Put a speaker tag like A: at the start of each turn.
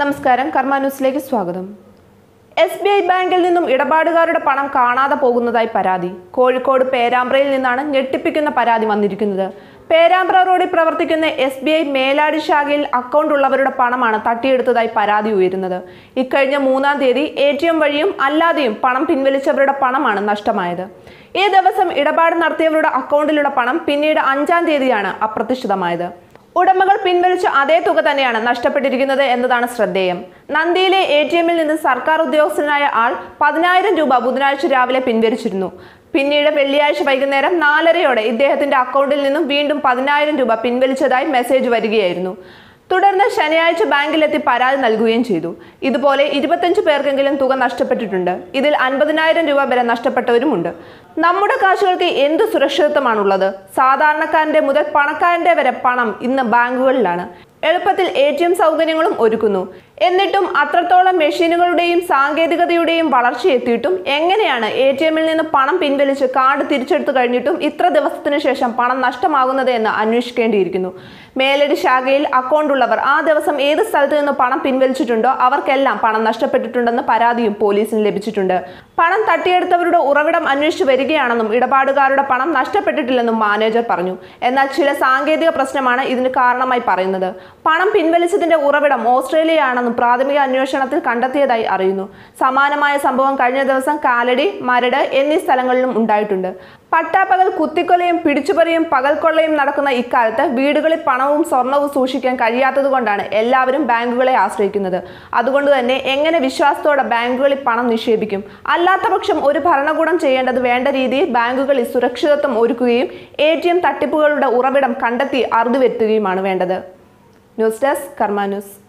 A: നമസ്കാരം കർമ്മ ന്യൂസിലേക്ക് സ്വാഗതം. എസ് ബി ഐ ബാങ്കിൽ നിന്നും ഇടപാടുകാരുടെ പണം കാണാതെ പോകുന്നതായി പരാതി. കോഴിക്കോട് പേരാമ്പ്രയിൽ നിന്നാണ് ഞെട്ടിപ്പിക്കുന്ന പരാതി വന്നിരിക്കുന്നത്. പേരാമ്പ്ര റോഡിൽ പ്രവർത്തിക്കുന്ന എസ് ബി ഐ മേലാടി ശാഖയിൽ അക്കൗണ്ട് ഉള്ളവരുടെ പണമാണ് തട്ടിയെടുത്തതായി പരാതി ഉയരുന്നത്. ഇക്കഴിഞ്ഞ മൂന്നാം തീയതി എ ടി എം വഴിയും അല്ലാതെയും പണം പിൻവലിച്ചവരുടെ പണമാണ് നഷ്ടമായത്. ഈ ദിവസം ഇടപാട് നടത്തിയവരുടെ അക്കൗണ്ടിലുള്ള പണം പിന്നീട് അഞ്ചാം തീയതിയാണ് അപ്രത്യക്ഷിതമായത് ഉടമകൾ പിൻവലിച്ച അതേ തുക തന്നെയാണ് നഷ്ടപ്പെട്ടിരിക്കുന്നത് എന്നതാണ് ശ്രദ്ധേയം. നന്ദിയിലെ എ ടി എമ്മിൽ നിന്ന് സർക്കാർ ഉദ്യോഗസ്ഥനായ ആൾ പതിനായിരം രൂപ ബുധനാഴ്ച രാവിലെ പിൻവലിച്ചിരുന്നു. പിന്നീട് വെള്ളിയാഴ്ച വൈകുന്നേരം നാലരയോടെ ഇദ്ദേഹത്തിന്റെ അക്കൗണ്ടിൽ നിന്നും വീണ്ടും പതിനായിരം രൂപ പിൻവലിച്ചതായി മെസ്സേജ് വരികയായിരുന്നു. തുടർന്ന് ശനിയാഴ്ച ബാങ്കിലെത്തി പരാതി നൽകുകയും ചെയ്തു. ഇതുപോലെ ഇരുപത്തഞ്ച് പേർക്കെങ്കിലും തുക നഷ്ടപ്പെട്ടിട്ടുണ്ട്. ഇതിൽ അൻപതിനായിരം രൂപ വരെ നഷ്ടപ്പെട്ടവരുമുണ്ട്. നമ്മുടെ കാശുകൾക്ക് എന്ത് സുരക്ഷിതത്വമാണുള്ളത്? സാധാരണക്കാരന്റെ മുതൽ പണക്കാരന്റെ വരെ പണം ഇന്ന് ബാങ്കുകളിലാണ്. എളുപ്പത്തിൽ എ ടി എം സൗകര്യങ്ങളും ഒരുക്കുന്നു. എന്നിട്ടും അത്രത്തോളം മെഷീനുകളുടെയും സാങ്കേതികതയുടെയും വളർച്ച എത്തിയിട്ടും എങ്ങനെയാണ് എ ടി എമ്മിൽ നിന്ന് പണം പിൻവലിച്ച് കാർഡ് തിരിച്ചെടുത്തു കഴിഞ്ഞിട്ടും ഇത്ര ദിവസത്തിനു ശേഷം പണം നഷ്ടമാകുന്നത് എന്ന് അന്വേഷിക്കേണ്ടിയിരിക്കുന്നു. മേലടി ശാഖയിൽ അക്കൗണ്ട് ഉള്ളവർ ആ ദിവസം ഏത് സ്ഥലത്ത് നിന്ന് പണം പിൻവലിച്ചിട്ടുണ്ടോ അവർക്കെല്ലാം പണം നഷ്ടപ്പെട്ടിട്ടുണ്ടെന്ന് പരാതിയും പോലീസിന് ലഭിച്ചിട്ടുണ്ട്. പണം തട്ടിയെടുത്തവരുടെ ഉറവിടം അന്വേഷിച്ചു വരികയാണെന്നും ഇടപാടുകാരുടെ പണം നഷ്ടപ്പെട്ടിട്ടില്ലെന്നും മാനേജർ പറഞ്ഞു. എന്നാൽ ചില സാങ്കേതിക പ്രശ്നമാണ് ഇതിന് കാരണമായി പറയുന്നത്. പണം പിൻവലിച്ചതിന്റെ ഉറവിടം ഓസ്ട്രേലിയയാണെന്നും പ്രാഥമിക അന്വേഷണത്തിൽ കണ്ടെത്തിയതായി അറിയുന്നു. സമാനമായ സംഭവം കഴിഞ്ഞ ദിവസം കാലടി മരട് എന്നീ സ്ഥലങ്ങളിലും ഉണ്ടായിട്ടുണ്ട്. പട്ടാപ്പകൽ കുത്തിക്കൊലയും പിടിച്ചുപറിയും പകൽക്കൊള്ളയും നടക്കുന്ന ഇക്കാലത്ത് വീടുകളിൽ പണവും സ്വർണവും സൂക്ഷിക്കാൻ കഴിയാത്തതുകൊണ്ടാണ് എല്ലാവരും ബാങ്കുകളെ ആശ്രയിക്കുന്നത്. അതുകൊണ്ട് തന്നെ എങ്ങനെ വിശ്വാസത്തോടെ ബാങ്കുകളിൽ പണം നിക്ഷേപിക്കും? അല്ലാത്ത പക്ഷം ഒരു ഭരണകൂടം ചെയ്യേണ്ടത് വേണ്ട രീതിയിൽ ബാങ്കുകളിൽ സുരക്ഷിതത്വം ഒരുക്കുകയും എ തട്ടിപ്പുകളുടെ ഉറവിടം കണ്ടെത്തി അറുതി വരുത്തുകയുമാണ് വേണ്ടത്. News desk news